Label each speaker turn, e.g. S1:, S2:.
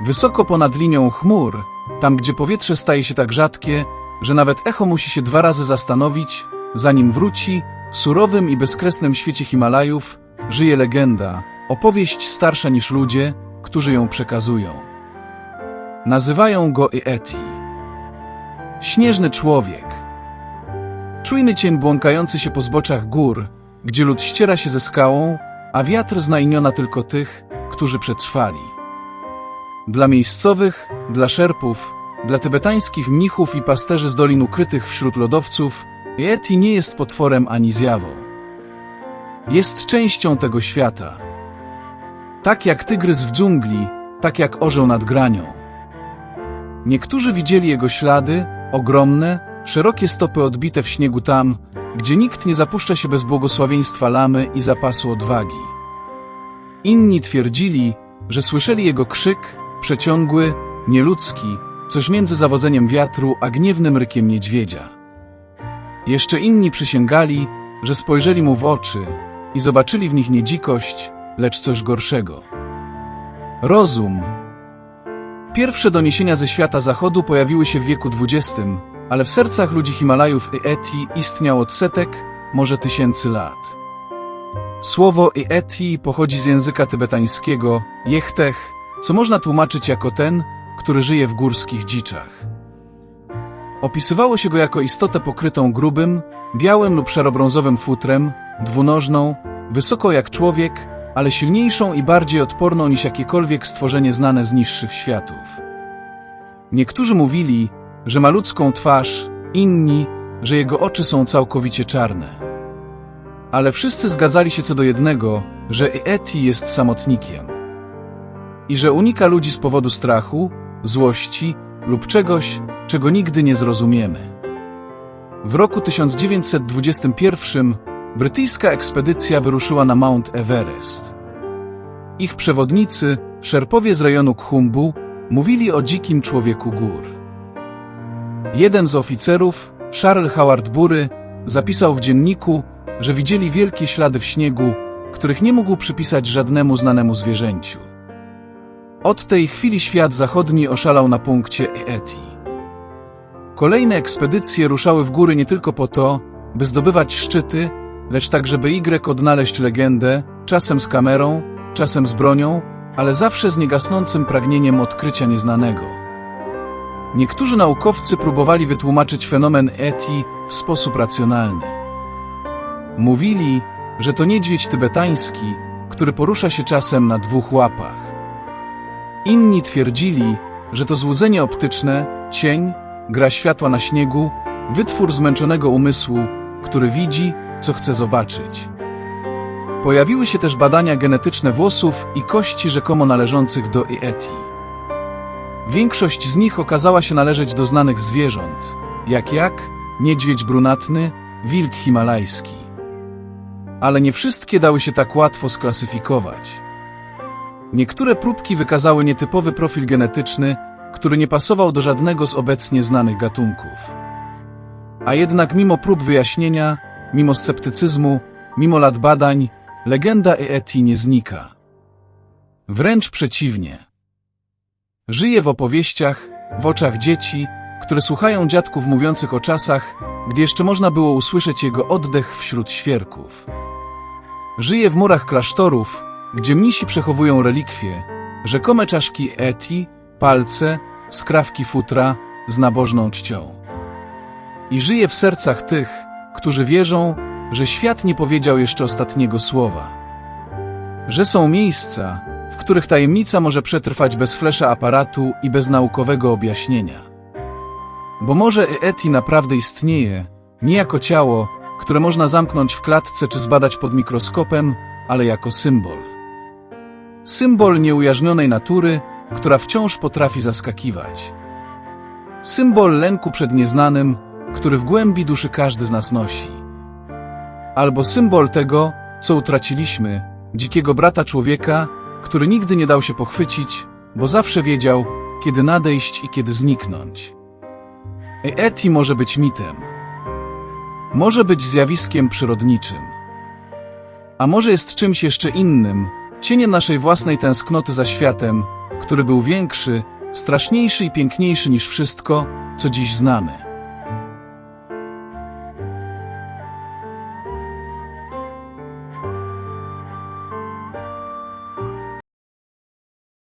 S1: Wysoko ponad linią chmur, tam gdzie powietrze staje się tak rzadkie, że nawet echo musi się dwa razy zastanowić, zanim wróci, w surowym i bezkresnym świecie Himalajów żyje legenda, opowieść starsza niż ludzie, którzy ją przekazują. Nazywają go Ieti. Śnieżny człowiek. Czujny cień błąkający się po zboczach gór, gdzie lód ściera się ze skałą, a wiatr zna imiona tylko tych, którzy przetrwali. Dla miejscowych, dla szerpów, dla tybetańskich mnichów i pasterzy z dolin ukrytych wśród lodowców, Yeti nie jest potworem ani zjawą. Jest częścią tego świata. Tak jak tygrys w dżungli, tak jak orzeł nad granią. Niektórzy widzieli jego ślady, ogromne, szerokie stopy odbite w śniegu tam, gdzie nikt nie zapuszcza się bez błogosławieństwa lamy i zapasu odwagi. Inni twierdzili, że słyszeli jego krzyk, przeciągły, nieludzki, coś między zawodzeniem wiatru a gniewnym rykiem niedźwiedzia. Jeszcze inni przysięgali, że spojrzeli mu w oczy i zobaczyli w nich nie dzikość, lecz coś gorszego. Rozum. Pierwsze doniesienia ze świata zachodu pojawiły się w wieku XX, ale w sercach ludzi Himalajów Ieti istniał od setek, może tysięcy lat. Słowo Ieti pochodzi z języka tybetańskiego jechtech, co można tłumaczyć jako ten, który żyje w górskich dziczach. Opisywało się go jako istotę pokrytą grubym, białym lub szarobrązowym futrem, dwunożną, wysoko jak człowiek, ale silniejszą i bardziej odporną niż jakiekolwiek stworzenie znane z niższych światów. Niektórzy mówili, że ma ludzką twarz, inni, że jego oczy są całkowicie czarne. Ale wszyscy zgadzali się co do jednego, że Eti jest samotnikiem. I że unika ludzi z powodu strachu, złości lub czegoś, czego nigdy nie zrozumiemy. W roku 1921 brytyjska ekspedycja wyruszyła na Mount Everest. Ich przewodnicy, szerpowie z rejonu Khumbu, mówili o dzikim człowieku gór. Jeden z oficerów, Charles Howard Bury, zapisał w dzienniku, że widzieli wielkie ślady w śniegu, których nie mógł przypisać żadnemu znanemu zwierzęciu. Od tej chwili świat zachodni oszalał na punkcie Eti. Kolejne ekspedycje ruszały w góry nie tylko po to, by zdobywać szczyty, lecz tak, żeby Y odnaleźć legendę, czasem z kamerą, czasem z bronią, ale zawsze z niegasnącym pragnieniem odkrycia nieznanego. Niektórzy naukowcy próbowali wytłumaczyć fenomen Eti w sposób racjonalny. Mówili, że to niedźwiedź tybetański, który porusza się czasem na dwóch łapach. Inni twierdzili, że to złudzenie optyczne, cień, gra światła na śniegu, wytwór zmęczonego umysłu, który widzi, co chce zobaczyć. Pojawiły się też badania genetyczne włosów i kości rzekomo należących do Ieti. Większość z nich okazała się należeć do znanych zwierząt, jak jak, niedźwiedź brunatny, wilk himalajski. Ale nie wszystkie dały się tak łatwo sklasyfikować. Niektóre próbki wykazały nietypowy profil genetyczny, który nie pasował do żadnego z obecnie znanych gatunków. A jednak mimo prób wyjaśnienia, mimo sceptycyzmu, mimo lat badań, legenda Eeti nie znika. Wręcz przeciwnie. Żyje w opowieściach, w oczach dzieci, które słuchają dziadków mówiących o czasach, gdy jeszcze można było usłyszeć jego oddech wśród świerków. Żyje w murach klasztorów, gdzie mnisi przechowują relikwie, rzekome czaszki Eti, palce, skrawki futra z nabożną czcią. I żyje w sercach tych, którzy wierzą, że świat nie powiedział jeszcze ostatniego słowa. Że są miejsca, w których tajemnica może przetrwać bez flesza aparatu i bez naukowego objaśnienia. Bo może Eti naprawdę istnieje, nie jako ciało, które można zamknąć w klatce czy zbadać pod mikroskopem, ale jako symbol. Symbol nieujarznionej natury, która wciąż potrafi zaskakiwać. Symbol lęku przed nieznanym, który w głębi duszy każdy z nas nosi. Albo symbol tego, co utraciliśmy, dzikiego brata człowieka, który nigdy nie dał się pochwycić, bo zawsze wiedział, kiedy nadejść i kiedy zniknąć. Eti może być mitem. Może być zjawiskiem przyrodniczym. A może jest czymś jeszcze innym, cieniem naszej własnej tęsknoty za światem, który był większy, straszniejszy i piękniejszy niż wszystko, co dziś znamy.